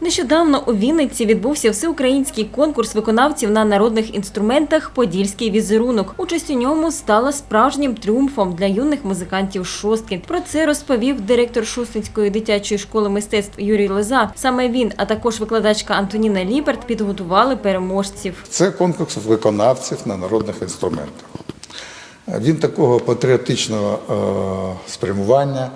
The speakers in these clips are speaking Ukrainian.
Нещодавно у Вінниці відбувся всеукраїнський конкурс виконавців на народних інструментах Подільський візерунок. Участь у ньому стала справжнім тріумфом для юних музикантів шостки. Про це розповів директор Шостинської дитячої школи мистецтв Юрій Лоза. Саме він, а також викладачка Антоніна Ліберт, підготували переможців. Це конкурс виконавців на народних інструментах. Він такого патріотичного е, спрямування.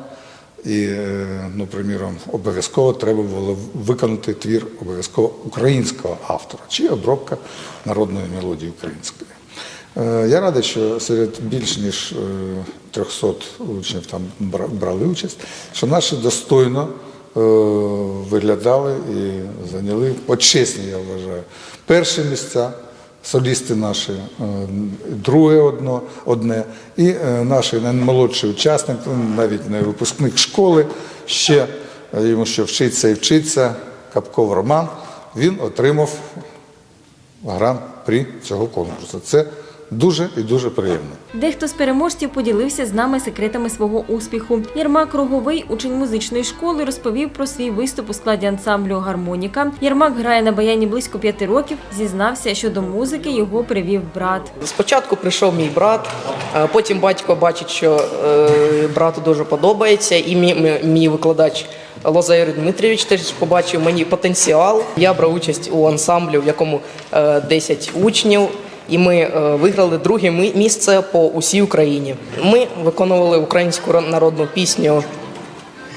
І, е, ну, приміром, обов'язково треба було виконати твір обов'язково українського автора чи обробка народної мелодії української. Е, Я радий, що серед більш ніж е, 300 учнів там бра- брали участь, що наші достойно е, виглядали і зайняли почесні, я вважаю, перші місця. Солісти наші, е, друге одно, одне, і е, наш наймолодший учасник, навіть не випускник школи, ще е, йому ще вчиться і вчиться, Капков Роман, він отримав гран-прі цього конкурсу. Це дуже і дуже приємно. Дехто з переможців поділився з нами секретами свого успіху. Єрмак Роговий, учень музичної школи, розповів про свій виступ у складі ансамблю Гармоніка. Єрмак грає на баяні близько п'яти років. Зізнався, що до музики його привів брат. Спочатку прийшов мій брат, а потім батько бачить, що е, брату дуже подобається, і мій викладач Лоза Юрій Дмитрійович теж побачив мені потенціал. Я брав участь у ансамблі, в якому е, 10 учнів. І ми е, виграли друге місце по усій Україні. Ми виконували українську народну пісню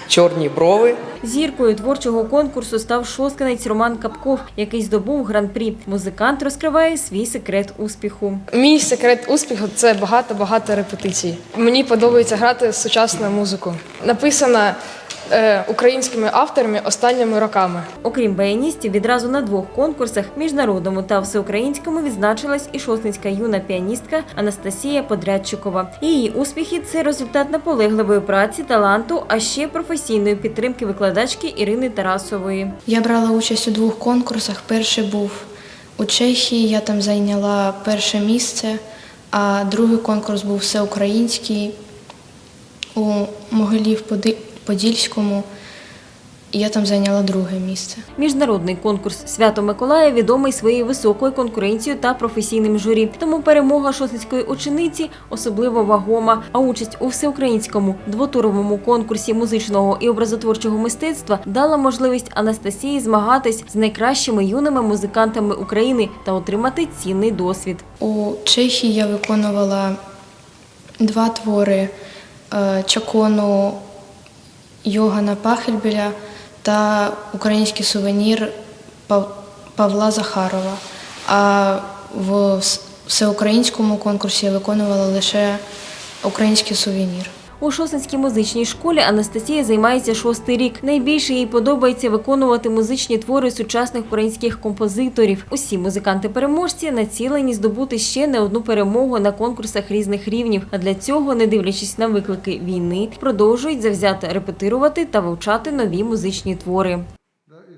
Чорні брови. Зіркою творчого конкурсу став шостканець Роман Капков, який здобув гран-прі. Музикант розкриває свій секрет успіху. Мій секрет успіху це багато-багато репетицій. Мені подобається грати сучасну музику. Написана е, українськими авторами останніми роками. Окрім баяністів, відразу на двох конкурсах міжнародному та всеукраїнському відзначилась і шостинська юна піаністка Анастасія Подрядчикова. Її успіхи це результат наполегливої праці, таланту, а ще професійної підтримки викладачки Ірини Тарасової. Я брала участь у двох конкурсах. Перший був у Чехії, я там зайняла перше місце, а другий конкурс був всеукраїнський у Могилів-Подільському. і Я там зайняла друге місце. Міжнародний конкурс Свято Миколая відомий своєю високою конкуренцією та професійним журі. Тому перемога шосницької учениці особливо вагома. А участь у всеукраїнському двотуровому конкурсі музичного і образотворчого мистецтва дала можливість Анастасії змагатись з найкращими юними музикантами України та отримати цінний досвід. У Чехії я виконувала два твори е, Чакону Йогана Пахельбіля та український сувенір Пав- Павла Захарова. А в всеукраїнському конкурсі я виконувала лише український сувенір. У Шосинській музичній школі Анастасія займається шостий рік. Найбільше їй подобається виконувати музичні твори сучасних українських композиторів. Усі музиканти-переможці націлені здобути ще не одну перемогу на конкурсах різних рівнів. А для цього, не дивлячись на виклики війни, продовжують завзято репетирувати та вивчати нові музичні твори.